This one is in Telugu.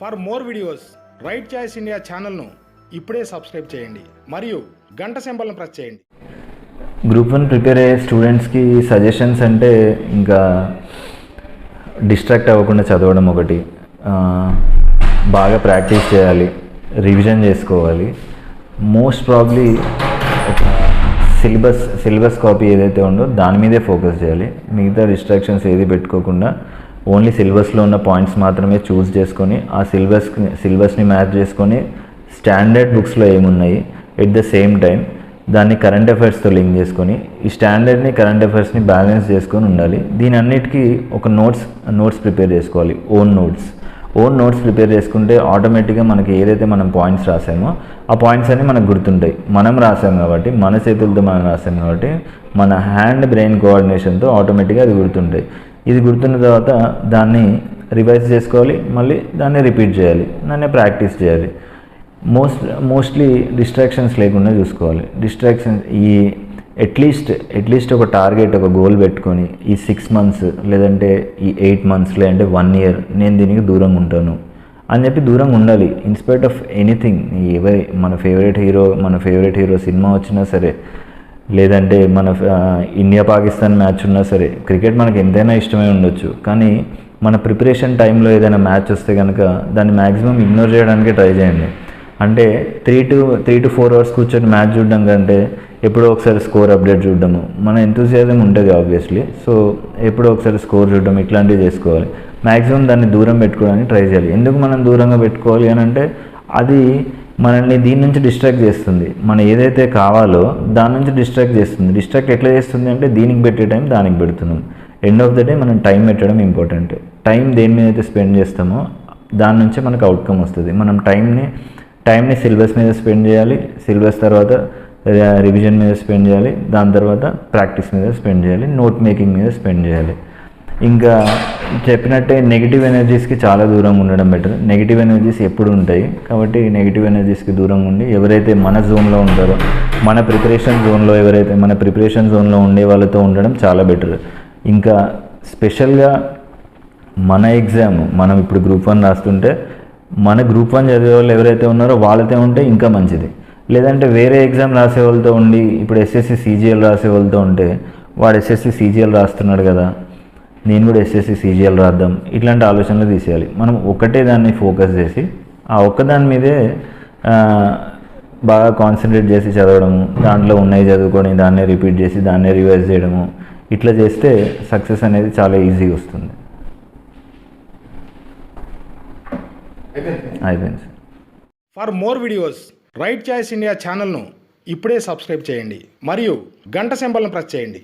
For more videos right choice India ఛానల్ను ఇప్పుడే సబ్స్క్రైబ్ చేయండి. మరియు గంట సింబల్ను ప్రెస్ చేయండి. గ్రూప్ వన్ ప్రిపేర్ అయ్యే స్టూడెంట్స్కి సజెషన్స్ అంటే ఇంకా డిస్ట్రాక్ట్ అవ్వకుండా చదవడం ఒకటి బాగా ప్రాక్టీస్ చేయాలి రివిజన్ చేసుకోవాలి. మోస్ట్ ప్రాబ్లీ ఒక సిలబస్ సిలబస్ కాపీ ఏదైతే ఉందో దాని మీదే ఫోకస్ చేయాలి. మిగతా డిస్ట్రాక్షన్స్ ఏది పెట్టుకోకుండా ఓన్లీ సిలబస్లో ఉన్న పాయింట్స్ మాత్రమే చూస్ చేసుకొని ఆ సిలబస్ సిలబస్ని మ్యాచ్ చేసుకొని స్టాండర్డ్ బుక్స్లో ఏమున్నాయి ఎట్ ద సేమ్ టైం దాన్ని కరెంట్ అఫైర్స్తో లింక్ చేసుకొని ఈ స్టాండర్డ్ని కరెంట్ అఫైర్స్ని బ్యాలెన్స్ చేసుకొని ఉండాలి. దీని అన్నిటికీ ఒక నోట్స్ నోట్స్ ప్రిపేర్ చేసుకోవాలి. Own notes. Own notes prepare చేసుకుంటే ఆటోమేటిక్గా మనకి ఏదైతే మనం పాయింట్స్ రాసామో ఆ పాయింట్స్ అన్నీ మనకు గుర్తుంటాయి. మనం రాసాం కాబట్టి మన చేతులతో మనం రాసాం కాబట్టి మన హ్యాండ్ బ్రెయిన్ కోఆర్డినేషన్తో ఆటోమేటిక్గా అది గుర్తుంటాయి. ఇది గుర్తున్న తర్వాత దాన్ని రివైజ్ చేసుకోవాలి మళ్ళీ దాన్ని రిపీట్ చేయాలి దాన్ని ప్రాక్టీస్ చేయాలి. మోస్ట్ మోస్ట్లీ డిస్ట్రాక్షన్స్ లేకుండా చూసుకోవాలి. డిస్ట్రాక్షన్స్ ఈ అట్లీస్ట్ అట్లీస్ట్ ఒక టార్గెట్ ఒక గోల్ పెట్టుకొని ఈ సిక్స్ మంత్స్ లేదంటే ఈ ఎయిట్ మంత్స్ లేదంటే వన్ ఇయర్ నేను దీనికి దూరంగా ఉంటాను అని చెప్పి దూరంగా ఉండాలి. ఇన్స్పైట్ ఆఫ్ ఎనీథింగ్ ఎవరి మన ఫేవరెట్ హీరో మన ఫేవరెట్ హీరో సినిమా వచ్చినా సరే లేదంటే మన ఇండియా పాకిస్తాన్ మ్యాచ్ ఉన్నా సరే క్రికెట్ మనకి ఎంతైనా ఇష్టమై ఉండొచ్చు. కానీ మన ప్రిపరేషన్ టైంలో ఏదైనా మ్యాచ్ వస్తే కనుక దాన్ని మ్యాక్సిమం ఇగ్నోర్ చేయడానికి ట్రై చేయండి. అంటే three to three to four hours కూర్చొని మ్యాచ్ చూడడం కంటే ఎప్పుడో ఒకసారి స్కోర్ అప్డేట్ చూడడము. మన ఎంతూజియాజం ఉంటుంది ఆబ్వియస్లీ సో ఎప్పుడో ఒకసారి స్కోర్ చూడడం ఇట్లాంటివి చేసుకోవాలి. మ్యాక్సిమం దాన్ని దూరం పెట్టుకోవడానికి ట్రై చేయాలి. ఎందుకు మనం దూరంగా పెట్టుకోవాలి అని అంటే అది మనల్ని దీని నుంచి డిస్ట్రాక్ట్ చేస్తుంది. మనం ఏదైతే కావాలో దాని నుంచి డిస్ట్రాక్ట్ చేస్తుంది. డిస్ట్రాక్ట్ ఎట్లా చేస్తుంది అంటే దీనికి పెట్టే టైం దానికి పెడుతున్నాం. ఎండ్ ఆఫ్ ద డే మనం టైం పెట్టడం ఇంపార్టెంట్ టైం దేని మీద అయితే స్పెండ్ చేస్తామో దాని నుంచే మనకు అవుట్కమ్ వస్తుంది. మనం టైంని టైంని సిలబస్ మీద స్పెండ్ చేయాలి. సిలబస్ తర్వాత రివిజన్ మీద స్పెండ్ చేయాలి. దాని తర్వాత ప్రాక్టీస్ మీద స్పెండ్ చేయాలి. నోట్ మేకింగ్ మీద స్పెండ్ చేయాలి. ఇంకా చెప్పినట్టే నెగిటివ్ ఎనర్జీస్కి చాలా దూరంగా ఉండడం బెటర్ నెగిటివ్ ఎనర్జీస్ ఎప్పుడు ఉంటాయి? కాబట్టి నెగిటివ్ ఎనర్జీస్కి దూరంగా ఉండి ఎవరైతే మన జోన్లో ఉంటారో మన ప్రిపరేషన్ జోన్లో ఎవరైతే మన ప్రిపరేషన్ జోన్లో ఉండే వాళ్ళతో ఉండడం చాలా బెటర్ ఇంకా స్పెషల్గా మన ఎగ్జామ్ మనం ఇప్పుడు గ్రూప్ వన్ రాస్తుంటే మన గ్రూప్ వన్ చదివే వాళ్ళు ఎవరైతే ఉన్నారో వాళ్ళతో ఉంటే ఇంకా మంచిది. లేదంటే వేరే ఎగ్జామ్ రాసే వాళ్ళతో ఉండి ఇప్పుడు ఎస్ఎస్సి సీజీఎల్ రాసే వాళ్ళతో ఉంటే వాడు ఎస్ఎస్సి సీజీఎల్ రాస్తున్నాడు కదా నేను కూడా ఎస్ఎస్సి సీజీఎల్ రాద్దాం. ఇట్లాంటి ఆలోచనలు తీసేయాలి. మనం ఒకటే దాన్ని ఫోకస్ చేసి ఆ ఒక్కదాని మీదే బాగా కాన్సన్ట్రేట్ చేసి చదవడము దాంట్లో ఉన్నాయి చదువుకొని దాన్నే రిపీట్ చేసి దాన్నే రివైజ్ చేయడము ఇట్లా చేస్తే సక్సెస్ అనేది చాలా ఈజీగా వస్తుంది. అయిపోయింది. Sir for more videos right choice India ఛానల్ను ఇప్పుడే సబ్స్క్రైబ్ చేయండి. మరియు గంట సింబల్ను ప్రెస్ చేయండి.